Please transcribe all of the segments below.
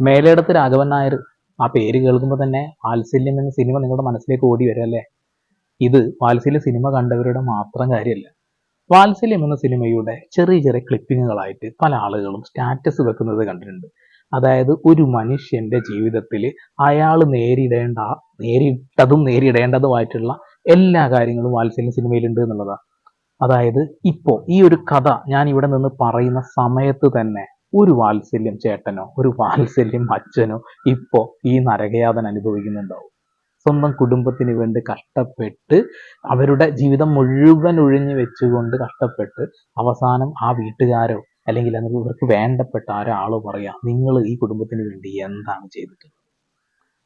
മേലേടത്ത് രാഘവൻ നായർ ആ പേര് കേൾക്കുമ്പോൾ തന്നെ വാത്സല്യം എന്ന സിനിമ നിങ്ങളുടെ മനസ്സിലേക്ക് ഓടി വരും അല്ലേ? ഇത് വാത്സല്യ സിനിമ കണ്ടവരുടെ മാത്രം കാര്യമല്ല. വാത്സല്യം എന്ന സിനിമയുടെ ചെറിയ ചെറിയ ക്ലിപ്പിങ്ങുകളായിട്ട് പല ആളുകളും സ്റ്റാറ്റസ് വെക്കുന്നത് കണ്ടിട്ടുണ്ട്. അതായത് ഒരു മനുഷ്യന്റെ ജീവിതത്തിൽ അയാൾ നേരിടേണ്ട നേരിട്ടതും നേരിടേണ്ടതുമായിട്ടുള്ള എല്ലാ കാര്യങ്ങളും വാത്സല്യ സിനിമയിലുണ്ട് എന്നുള്ളതാണ്. അതായത് ഇപ്പോൾ ഈ ഒരു കഥ ഞാൻ ഇവിടെ നിന്ന് പറയുന്ന സമയത്ത് തന്നെ ഒരു വാത്സല്യം ചേട്ടനോ ഒരു വാത്സല്യം അച്ഛനോ ഇപ്പോ ഈ നരകയാതന അനുഭവിക്കുന്നുണ്ടാവും. സ്വന്തം കുടുംബത്തിന് വേണ്ടി കഷ്ടപ്പെട്ട് അവരുടെ ജീവിതം മുഴുവൻ ഒഴിഞ്ഞു വെച്ചുകൊണ്ട് കഷ്ടപ്പെട്ട് അവസാനം ആ വീട്ടുകാരോ അല്ലെങ്കിൽ അത് ഇവർക്ക് വേണ്ടപ്പെട്ട ആരാളോ പറയാ നിങ്ങൾ ഈ കുടുംബത്തിന് വേണ്ടി എന്താണ് ചെയ്തിട്ടുള്ളത്?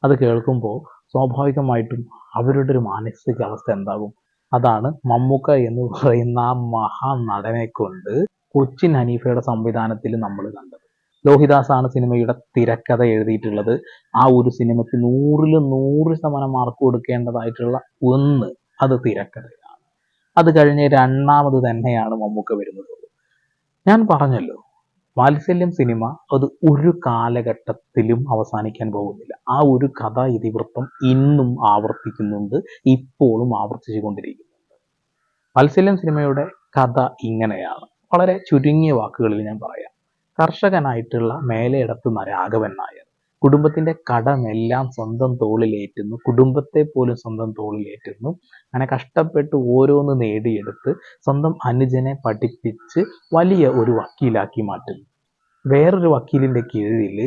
അത് കേൾക്കുമ്പോൾ സ്വാഭാവികമായിട്ടും അവരുടെ ഒരു മാനസികാവസ്ഥ എന്താകും? അതാണ് മമ്മൂക്ക എന്ന് പറയുന്ന ആ മഹാനടനെ കൊണ്ട് കൊച്ചിൻ ഹനീഫയുടെ സംവിധാനത്തിൽ നമ്മൾ കണ്ടത്. ലോഹിദാസാണ് സിനിമയുടെ തിരക്കഥ എഴുതിയിട്ടുള്ളത്. ആ ഒരു സിനിമയ്ക്ക് നൂറിൽ നൂറ് ശതമാനം മാർക്ക് കൊടുക്കേണ്ടതായിട്ടുള്ള ഒന്ന് അത് തിരക്കഥയാണ്. അത് കഴിഞ്ഞ് രണ്ടാമത് തന്നെയാണ് മമ്മൂക്ക വരുന്നത്. ഞാൻ പറഞ്ഞല്ലോ വാത്സല്യം സിനിമ അത് ഒരു കാലഘട്ടത്തിലും അവസാനിക്കാൻ പോകുന്നില്ല. ആ ഒരു കഥ ഇതിവൃത്തം ഇന്നും ആവർത്തിക്കുന്നുണ്ട് ഇപ്പോഴും ആവർത്തിച്ചു കൊണ്ടിരിക്കുന്നുണ്ട് വാത്സല്യം സിനിമയുടെ കഥ ഇങ്ങനെയാണ്. വളരെ ചുരുങ്ങിയ വാക്കുകളിൽ ഞാൻ പറയാം. കർഷകനായിട്ടുള്ള മേലെയിടത്തുന്ന രാഘവൻ നായർ കുടുംബത്തിന്റെ കടമെല്ലാം സ്വന്തം തോളിലേറ്റുന്നു കുടുംബത്തെ പോലും സ്വന്തം തോളിലേറ്റുന്നു. അങ്ങനെ കഷ്ടപ്പെട്ട് ഓരോന്ന് നേടിയെടുത്ത് സ്വന്തം അനുജനെ പഠിപ്പിച്ച് വലിയ ഒരു വക്കീലാക്കി മാറ്റുന്നു. വേറൊരു വക്കീലിന്റെ കീഴിൽ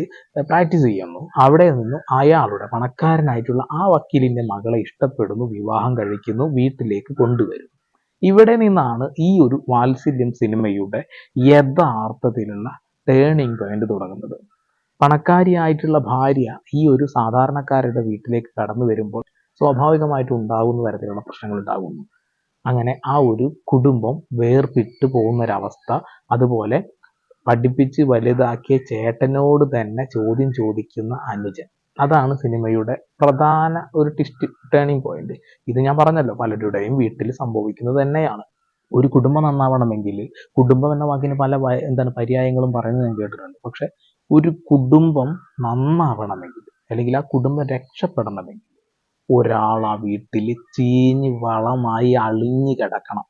പ്രാക്ടീസ് ചെയ്യുന്നു. അവിടെ നിന്നും അയാളുടെ പണക്കാരനായിട്ടുള്ള ആ വക്കീലിന്റെ മകളെ ഇഷ്ടപ്പെടുന്നു വിവാഹം കഴിക്കുന്നു വീട്ടിലേക്ക് കൊണ്ടുവരുന്നു. ഇവിടെ നിന്നാണ് ഈ ഒരു വാത്സല്യം സിനിമയുടെ യഥാർത്ഥത്തിലുള്ള ടേണിംഗ് പോയിന്റ് തുടങ്ങുന്നത്. പണക്കാരിയായിട്ടുള്ള ഭാര്യ ഈ ഒരു സാധാരണക്കാരുടെ വീട്ടിലേക്ക് കടന്നു വരുമ്പോൾ സ്വാഭാവികമായിട്ടും ഉണ്ടാകുന്ന തരത്തിലുള്ള പ്രശ്നങ്ങൾ ഉണ്ടാകുന്നു. അങ്ങനെ ആ ഒരു കുടുംബം വേർപിട്ട് പോകുന്ന ഒരവസ്ഥ അതുപോലെ പഠിപ്പിച്ച് വലുതാക്കിയ ചേട്ടനോട് തന്നെ ചോദ്യം ചോദിക്കുന്ന അനുജൻ. അതാണ് സിനിമയുടെ പ്രധാന ഒരു ടിസ്റ്റ് ടേണിംഗ് പോയിന്റ് ഇത് ഞാൻ പറഞ്ഞല്ലോ പലരുടെയും വീട്ടിൽ സംഭവിക്കുന്നത് തന്നെയാണ്. ഒരു കുടുംബം നന്നാവണമെങ്കിൽ കുടുംബം എന്ന വാക്കിന് പല എന്താണ് പര്യായങ്ങളും പറയുന്നത് ഞാൻ കേട്ടിട്ടുണ്ട്. പക്ഷെ ഒരു കുടുംബം നന്നാവണമെങ്കിൽ അല്ലെങ്കിൽ ആ കുടുംബം രക്ഷപ്പെടണമെങ്കിൽ ഒരാൾ ആ വീട്ടിൽ ചീഞ്ഞ് വളമായി അളിഞ്ഞു കിടക്കണം.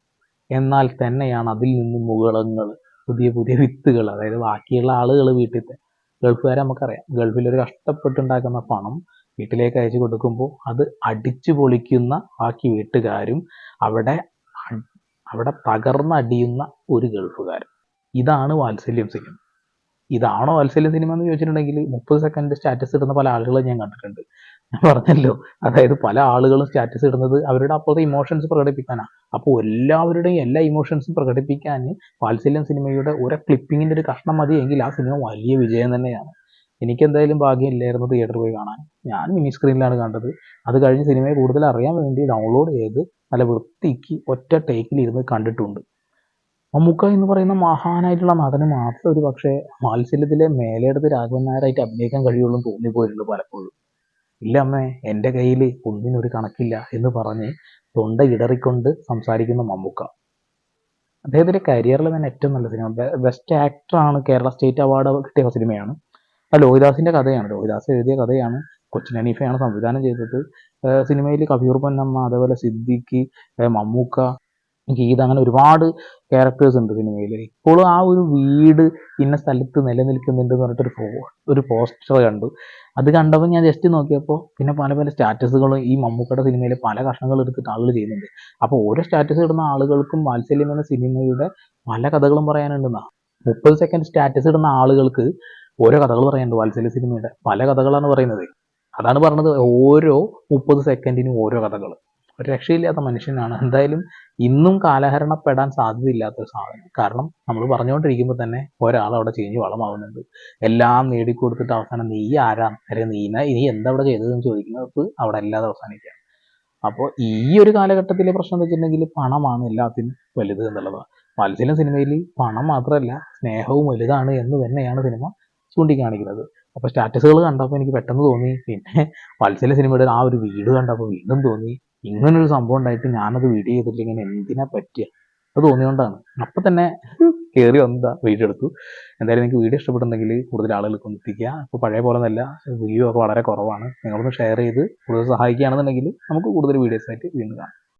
എന്നാൽ തന്നെയാണ് അതിൽ നിന്ന് മുകളങ്ങൾ പുതിയ പുതിയ വിത്തുകൾ അതായത് ബാക്കിയുള്ള ആളുകൾ വീട്ടിലത്തെ ഗൾഫുകാരെ നമുക്കറിയാം. ഗൾഫിൽ ഒരു കഷ്ടപ്പെട്ടുണ്ടാക്കുന്ന പണം വീട്ടിലേക്ക് അയച്ചു കൊടുക്കുമ്പോൾ അത് അടിച്ചു പൊളിക്കുന്ന ബാക്കി വീട്ടുകാരും അവിടെ അവിടെ തകർന്നടിയുന്ന ഒരു ഗൾഫുകാരൻ ഇതാണ് വാത്സല്യം സിനിമ. ഇതാണോ വാത്സല്യം സിനിമ എന്ന് ചോദിച്ചിട്ടുണ്ടെങ്കിൽ മുപ്പത് സെക്കൻഡ് സ്റ്റാറ്റസ് ഇടുന്ന പല ആളുകളെ ഞാൻ കണ്ടിട്ടുണ്ട്. ഞാൻ പറഞ്ഞല്ലോ. അതായത് പല ആളുകളും സ്റ്റാറ്റസ് ഇടുന്നത് അവരുടെ അപ്പോഴത്തെ ഇമോഷൻസ് പ്രകടിപ്പിക്കാനാണ് അപ്പോൾ എല്ലാവരുടെയും എല്ലാ ഇമോഷൻസും പ്രകടിപ്പിക്കാൻ വാത്സല്യം സിനിമയുടെ ഒരു ക്ലിപ്പിങ്ങിന്റെ ഒരു കഷ്ണം മതി എങ്കിൽ ആ സിനിമ വലിയ വിജയം തന്നെയാണ്. എനിക്കെന്തായാലും ഭാഗ്യമില്ലായിരുന്നു തിയേറ്ററിൽ പോയി കാണാൻ. ഞാൻ മിനി സ്ക്രീനിലാണ് കണ്ടത്. അത് കഴിഞ്ഞ് സിനിമയെ കൂടുതൽ അറിയാൻ വേണ്ടി ഡൗൺലോഡ് ചെയ്ത് നല്ല വൃത്തിക്ക് ഒറ്റ ടേക്കിൽ ഇരുന്ന് കണ്ടിട്ടുണ്ട്. മമ്മൂക്ക എന്ന് പറയുന്ന മഹാനായിട്ടുള്ള നടന് മാത്രം ഒരു പക്ഷേ മാത്സല്യത്തിലെ മേലെടുത്ത് രാഘവൻ നായരായിട്ട് അഭിനയിക്കാൻ കഴിയുള്ളൂ തോന്നിപ്പോയിട്ടുണ്ട് പലപ്പോഴും. ഇല്ല അമ്മേ എന്റെ കയ്യിൽ ഒന്നിനൊരു കണക്കില്ല എന്ന് പറഞ്ഞ് തൊണ്ട ഇടറിക്കൊണ്ട് സംസാരിക്കുന്ന മമ്മൂക്ക. അദ്ദേഹത്തിന്റെ കരിയറിൽ തന്നെ ഏറ്റവും നല്ല സിനിമ. ബെസ്റ്റ് ആക്ടറാണ് കേരള സ്റ്റേറ്റ് അവാർഡ് കിട്ടിയ സിനിമയാണ്. ആ ലോഹിദാസിന്റെ കഥയാണ്. ലോഹിദാസ് എഴുതിയ കഥയാണ്. കൊച്ചിൻ ഹനീഫയാണ് സംവിധാനം ചെയ്തത്. സിനിമയിൽ കബീർ പൊന്നമ്മ അതേപോലെ സിദ്ദിഖ് മമ്മൂക്ക ഗീത അങ്ങനെ ഒരുപാട് ക്യാരക്ടേഴ്സ് ഉണ്ട് സിനിമയിൽ ഇപ്പോഴും ആ ഒരു വീട് ഇന്ന സ്ഥലത്ത് നിലനിൽക്കുന്നുണ്ട് എന്ന് പറഞ്ഞിട്ടൊരു ഒരു പോസ്റ്റർ കണ്ടു. അത് കണ്ടപ്പോൾ ഞാൻ ജസ്റ്റ് നോക്കിയപ്പോൾ പിന്നെ പല പല സ്റ്റാറ്റസുകളും ഈ മമ്മൂക്കയുടെ സിനിമയിലെ പല കഷ്ണങ്ങൾ എടുത്തിട്ട് ആളുകൾ ചെയ്യുന്നുണ്ട്. അപ്പോൾ ഓരോ സ്റ്റാറ്റസ് ഇടുന്ന ആളുകൾക്കും വാത്സല്യം എന്ന സിനിമയുടെ പല കഥകളും പറയാനുണ്ടെന്നാ മുപ്പത് സെക്കൻഡ് സ്റ്റാറ്റസ് ഇടുന്ന ആളുകൾക്ക് ഓരോ കഥകൾ പറയാനുണ്ട് വാത്സല്യ സിനിമയുടെ പല കഥകളാണ് പറയുന്നത്. അതാണ് പറഞ്ഞത് ഓരോ മുപ്പത് സെക്കൻഡിനും ഓരോ കഥകൾ ഒരു രക്ഷയില്ലാത്ത മനുഷ്യനാണ്. എന്തായാലും ഇന്നും കാലഹരണപ്പെടാൻ സാധ്യതയില്ലാത്ത ഒരു സാധനം. കാരണം നമ്മൾ പറഞ്ഞുകൊണ്ടിരിക്കുമ്പോൾ തന്നെ ഒരാൾ അവിടെ ചേഞ്ച് വളമാവുന്നുണ്ട്. എല്ലാം നേടിക്കൊടുത്തിട്ട് അവസാനം നീ ആരാണ് അല്ലെങ്കിൽ നീ നീ എന്താ അവിടെ ചെയ്തതെന്ന് ചോദിക്കുന്നത് അവിടെ അല്ലാതെ അവസാനിക്കുക അപ്പോൾ ഈ ഒരു കാലഘട്ടത്തിലെ പ്രശ്നം എന്ന് വെച്ചിട്ടുണ്ടെങ്കിൽ പണമാണ് എല്ലാത്തിനും വലുത് എന്നുള്ളതാണ്. മത്സ്യം സിനിമയിൽ പണം മാത്രമല്ല സ്നേഹവും വലുതാണ് എന്ന് തന്നെയാണ് സിനിമ ചൂണ്ടിക്കാണിക്കുന്നത്. അപ്പോൾ സ്റ്റാറ്റസുകൾ കണ്ടപ്പോൾ എനിക്ക് പെട്ടെന്ന് തോന്നി. പിന്നെ മത്സ്യ സിനിമയുടെ ആ ഒരു വീട് കണ്ടപ്പോൾ വീണ്ടും തോന്നി. ഇങ്ങനൊരു സംഭവം ഉണ്ടായിട്ട് ഞാനത് വീഡിയോ ഇങ്ങനെ എന്തിനാ പറ്റിയ? അത് തോന്നിയോണ്ടാണ്. അപ്പം തന്നെ കയറി വന്നതാ വീഡിയോ എടുത്തു. എന്തായാലും നിങ്ങൾക്ക് വീഡിയോ ഇഷ്ടപ്പെടുന്നെങ്കിൽ കൂടുതൽ ആളുകൾക്ക് ഒന്ന് എത്തിക്കുക. പഴയ പോലെ നല്ല വ്യൂ ഒക്കെ വളരെ കുറവാണ്. നിങ്ങളൊന്ന് ഷെയർ ചെയ്ത് കൂടുതൽ സഹായിക്കുകയാണെന്നുണ്ടെങ്കിൽ നമുക്ക് കൂടുതൽ വീഡിയോസ് ആയിട്ട് വീണ്ടും കാണാം.